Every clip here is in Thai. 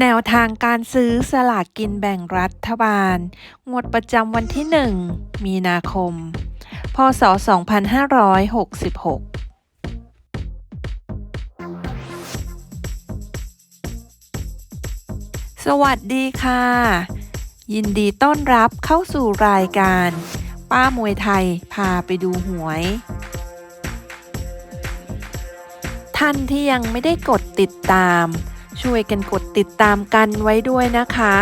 แนวทางการซื้อสลากกินแบ่งรัฐบาล งวดประจำวันที่ 1 มีนาคม พศ 2566สวัสดีค่ะ ยินดีต้อนรับเข้าสู่รายการ ป้ามวยไทยพาไปดูหวย ท่านที่ยังไม่ได้กดติดตาม ช่วยกันกดติดตามกันไว้ด้วยนะคะ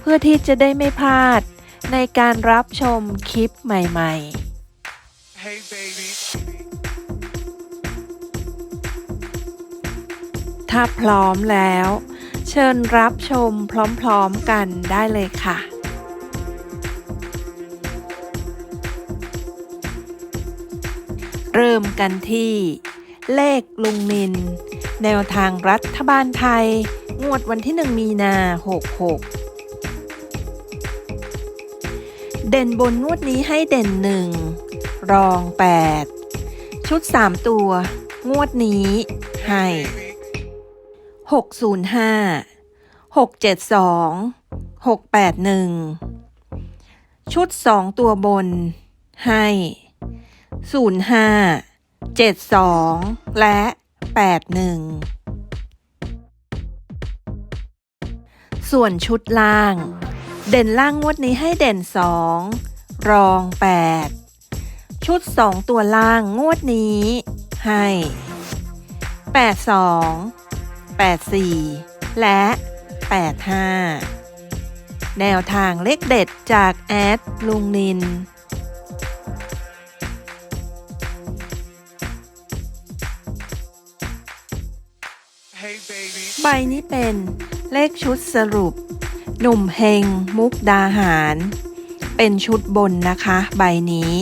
เพื่อที่จะได้ไม่พลาดในการรับชมคลิปใหม่ ๆ Hey baby. ถ้าพร้อมแล้ว เชิญรับชมพร้อมๆกันได้เลยค่ะเริ่มกันที่เลขลุงนิน แนวทางรัฐบาลไทย งวดวันที่ 1 มีนา 66 เด่นบนงวดนี้ให้เด่น 1 รอง 8 ชุด 3 ตัว งวดนี้ให้หกศูนย์ห้าหกเจ็ดสองหกแปดหนึ่งชุดสองตัวบน ให้ศูนย์ห้าเจ็ดสองและ แปดหนึ่งส่วนชุดล่าง เด่นล่างงวดนี้ให้เด่นสองรองแปดชุดสองตัวล่างงวดนี้ให้แปดสอง84 และ 85 แนวทางเลขเด็ดจากแอดลุงนิน baby. ใบนี้เป็นเลขชุดสรุป หนุ่มเฮง มุกดาหาร เป็นชุดบนนะคะ ใบนี้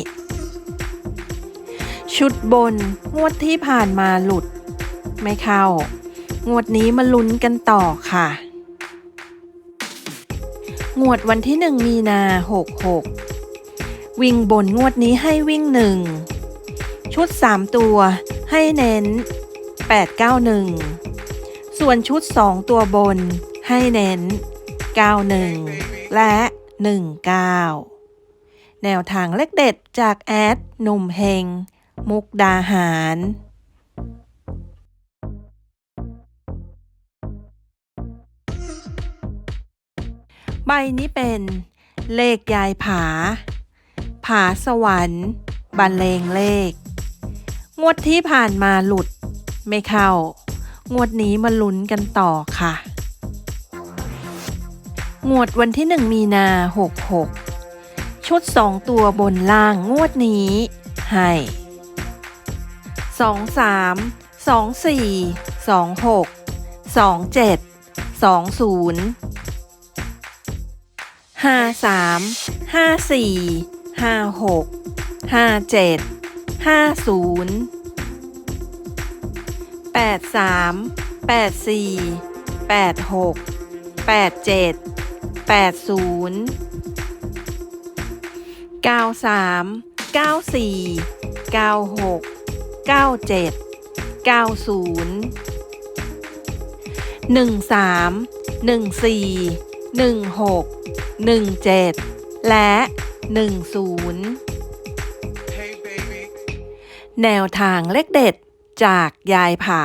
ชุดบนงวดที่ผ่านมาหลุด ไม่เข้า งวดนี้มาลุ้นกันต่อค่ะ งวดวันที่1มีนา66วิ่งบนงวดนี้ให้วิ่ง1ชุด 3 ตัวให้เน้น 891 ส่วนชุด 2 ตัวบนให้เน้น 91 และ 19 แนวทางเลขเด็ดจากแอดหนุ่มเฮง มุกดาหารใบนี้เป็นเลขยายผา ผาสวรรค์บรรเลงเลข งวดที่ผ่านมาหลุดไม่เข้า งวดนี้มาลุ้นกันต่อค่ะ งวดวันที่ 1 มีนา 66 ชุด 2 ตัวบนล่างงวดนี้ ให้ 2 3 2 4 2 6 2 7 2 0ห้าสามห้าสี่ห้า หกห้าเจ็ดห้าศูนย์แปดสามแปดสี่แปดหกแปดเจ็ดแปดศูนย์เก้าสามเก้าสี่เก้าหกเก้าเจ็ดเก้าศูนย์หนึ่งสามหนึ่งสี่หนึ่งหก17 และ 10 Hey baby. แนวทางเลขเด็ด จากยายผา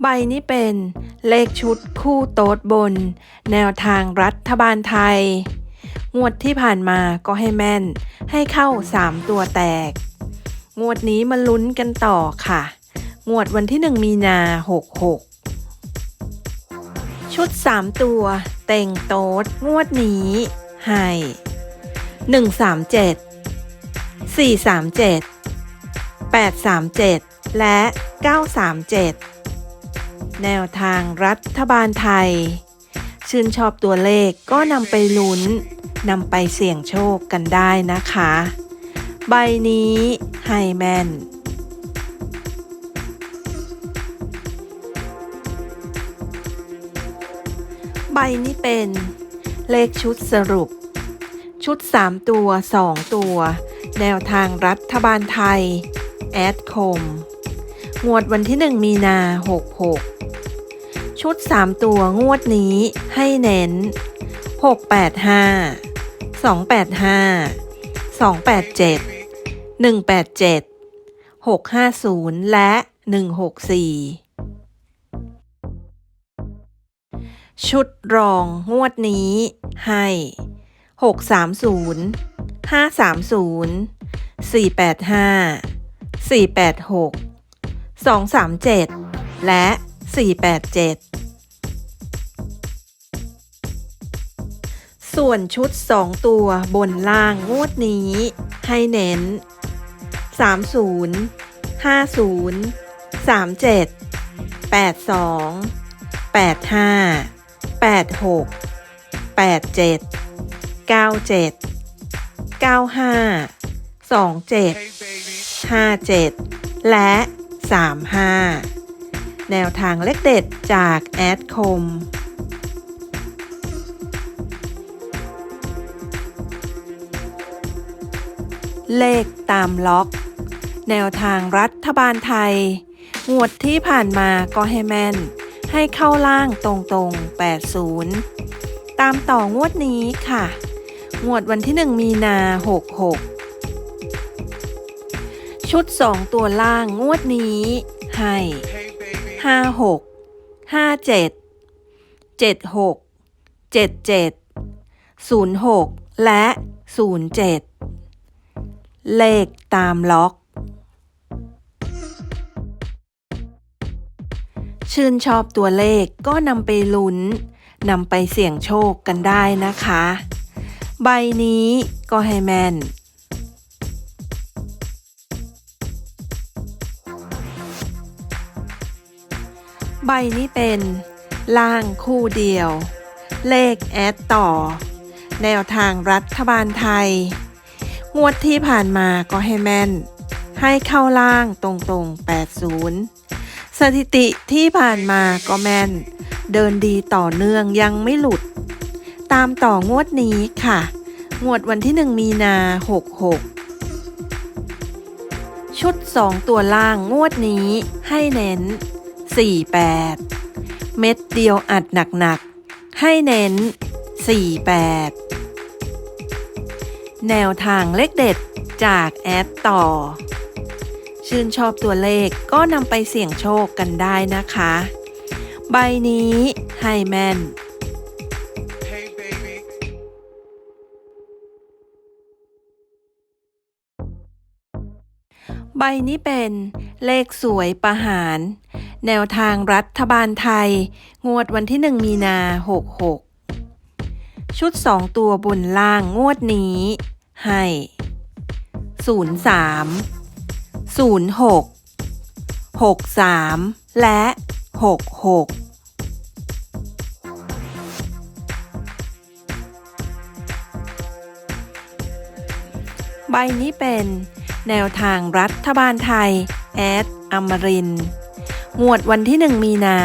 ใบนี้เป็นเลขชุดคู่โต๊ดบน แนวทางรัฐบาลไทย งวดที่ผ่านมาก็ให้แม่น ให้เข้า 3 ตัวแตก งวดนี้มาลุ้นกันต่อค่ะ งวดวันที่ 1 มีนา 66 ชุด 3 ตัว เต่งโต๊ดงวดนี้ให้ 137 437 837 และ 937 แนวทางรัฐบาลไทย ชื่นชอบตัวเลขก็นำไปลุ้นนำไปเสี่ยงโชคกันได้นะคะ ใบนี้ให้แมนใบนี้เป็นเลขชุดสรุป ชุด 3 ตัว 2 ตัว แนวทางรัฐบาลไทย แอดคม งวดวันที่ 1 มีนา 66 ชุด 3 ตัวงวดนี้ให้เน้น 685 285 287 187 650 และ 164 ชุดรองงวดนี้ให้ 630 530 485 486 237 และ 487 ส่วนชุด 2 ตัวบนล่างงวดนี้ให้เน้น 30 50 37 82 85 86 87 97 95 27 Hey baby, 57และ35แนวทางเลขเด็ดจากแอดคมเลขตามล็อก แนวทางรัฐบาลไทย งวดที่ผ่านมาก็ให้แม่น ให้เข้าล่างตรงๆ 80 ตามต่องวดนี้ค่ะ งวดวันที่ 1 มีนา 66 ชุด 2 ตัวล่างงวดนี้ ให้ hey baby, ห้าหกห้าเจ็ดเจ็ดหกเจ็ดเจ็ดศูนย์หกและศูนย์เจ็ดเลขตามล็อก ชื่นชอบตัวเลขก็นำไปลุ้นนำไปเสี่ยงโชคกันได้นะคะ ใบนี้ก็ให้แม่น ใบนี้เป็นล่างคู่เดียว เลขแอดต่อ แนวทางรัฐบาลไทย งวดที่ผ่านมาก็ให้แม่น ให้เข้าล่างตรงๆ 80 สถิติที่ผ่านมาก็แม่น เดินดีต่อเนื่องยังไม่หลุด ตามต่องวดนี้ค่ะ งวดวันที่ 1 มีนา 66 ชุด 2 ตัวล่างงวดนี้ให้เน้น 48 เม็ดเดียวอัดหนักๆ ให้เน้น 48 แนวทางเลขเด็ดจากแอดต่อ ชื่นชอบตัวเลขก็นำไปเสี่ยงโชคกันได้นะคะ ใบนี้ให้แม่น ใบนี้เป็นเลขสวยประหาร แนวทางรัฐบาลไทย งวดวันที่ 1 มีนา 66 ชุด 2 ตัวบนล่างงวดนี้ ให้ 03 06 63 และ 66ใบนี้เป็น แนวทางรัฐบาลไทย แอดอมรินงวดวันที่ 1 มีนา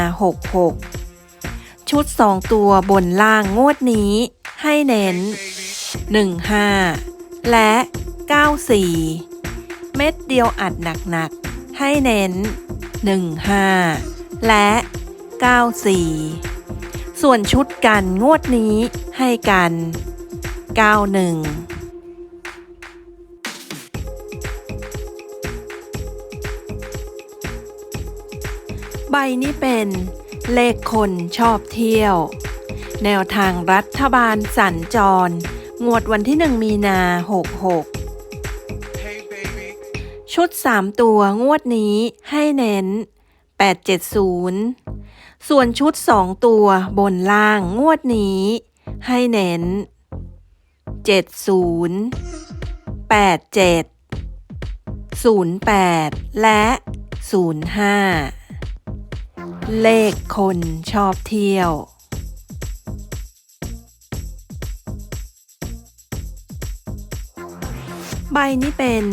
66 ชุด 2 ตัวบนล่างงวดนี้ ให้เน้น 15 และ 94 เม็ดเดียวอัดหนักๆ ให้เน้น 15 และ 94 ส่วนชุดกันงวดนี้ให้กัน 91 ใบนี้เป็นเลขคนชอบเที่ยว แนวทางรัฐบาลสัญจร งวดวันที่1มีนา 66 hey baby, ชุด 3 ตัวงวดนี้ให้เน้น 870 ส่วนชุด 2 ตัวบนล่างงวดนี้ ให้เน้น 70 87 08 และ 05 เลขคนชอบเที่ยว ใบนี้เป็น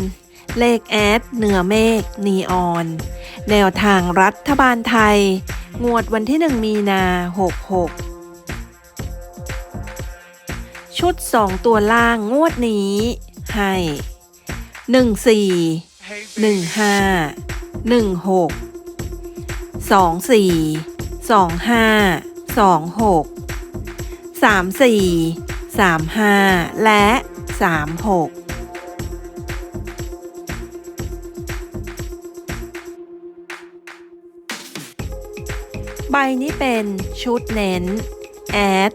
เลขแอดเหนือเมฆนีออน แนวทางรัฐบาลไทย งวดวันที่ 1 มีนา 66 ชุด 2 ตัวล่างงวดนี้ ให้ 14 15 16 สองสี่สองห้าสองหกสามสี่สามห้าและสามหกใบนี้เป็นชุดเน้น แอด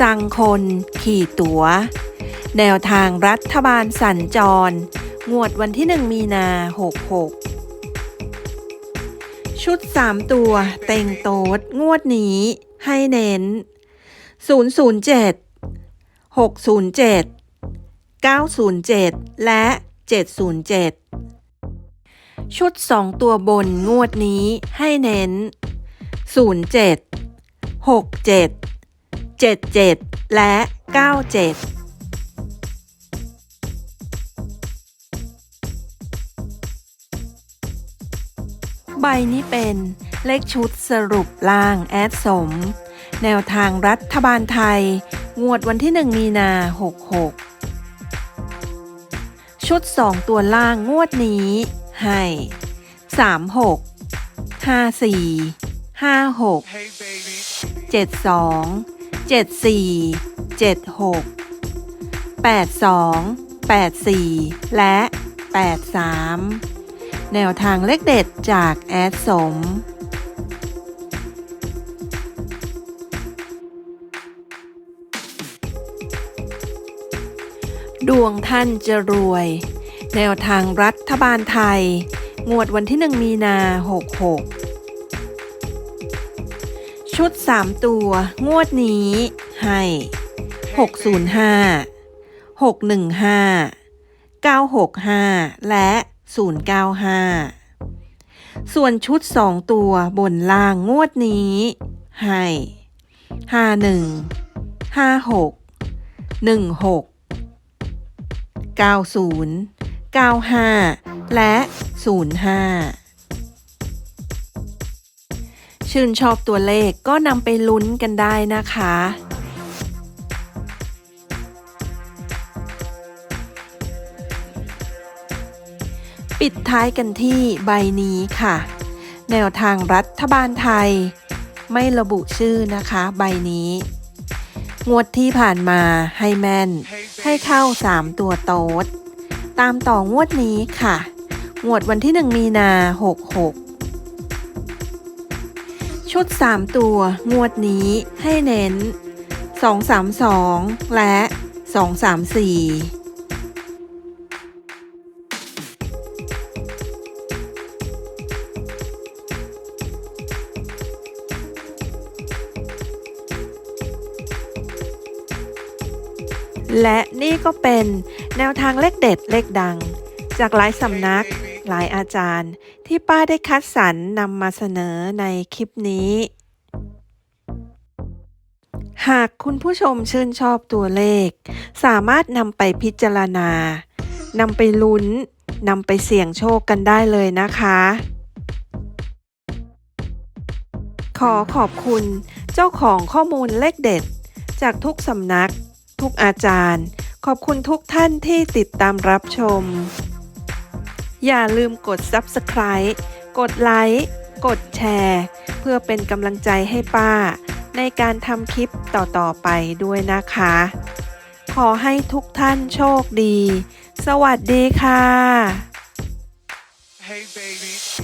สั่งคน ขี่ตัว๋ว แนวทางรัฐบาลสัญจร งวดวันที่ 1 มีนา 66 ชุด 3 ตัว เต็งโต๊ดงวดนี้ให้เน้น 007 607 907 และ 707 ชุด 2 ตัวบนงวดนี้ให้เน้น 07 67 77 และ 97 ใบนี้เป็นเลขชุดสรุปล่างแอดสม แนวทางรัฐบาลไทย งวดวันที่ 1 มีนา 66 ชุด 2 ตัวล่างงวดนี้ ให้ 36 54 56 Hey baby, เจ็ดสองเจ็ดสี่เจ็ดหกแปดสองแปดสี่และแปดสาม แนวทางเลขเด็ดจากแอดสมดวงท่านจะรวย แนวทางรัฐบาลไทย งวดวันที่ 1 มีนา 66 ชุด 3 ตัว งวดนี้ให้ 605 615 965 และ 095 ส่วนชุด 2 ตัวบนล่างงวดนี้ ให้ 51 56 16 90 95 และ 05 ชื่นชอบตัวเลขก็นำไปลุ้นกันได้นะคะ ปิดท้ายกันที่ใบนี้ค่ะ แนวทางรัฐบาลไทย ไม่ระบุชื่อนะคะใบนี้ งวดที่ผ่านมาให้แม่น ให้เข้า 3 ตัวโต๊ด ตามต่องวดนี้ค่ะ งวดวันที่ 1 มีนา 66 ชุด 3 ตัวงวดนี้ให้เน้น 232 และ 234 และนี่ก็เป็นแนวทางเลขเด็ดเลขดัง จากหลายสำนักหลายอาจารย์ ที่ป้าได้คัดสรรนำมาเสนอในคลิปนี้ หากคุณผู้ชมชื่นชอบตัวเลข สามารถนำไปพิจารณานำไปลุ้นนำไปเสี่ยงโชคกันได้เลยนะคะ ขอขอบคุณเจ้าของข้อมูลเลขเด็ด จากทุกสำนัก ทุกอาจารย์ ขอบคุณทุกท่านที่ติดตามรับชม อย่าลืมกด Subscribe กดไลค์กดแชร์ เพื่อเป็นกำลังใจให้ป้า ในการทำคลิปต่อ ๆ ไปด้วยนะคะ ขอให้ทุกท่านโชคดี สวัสดีค่ะ hey baby.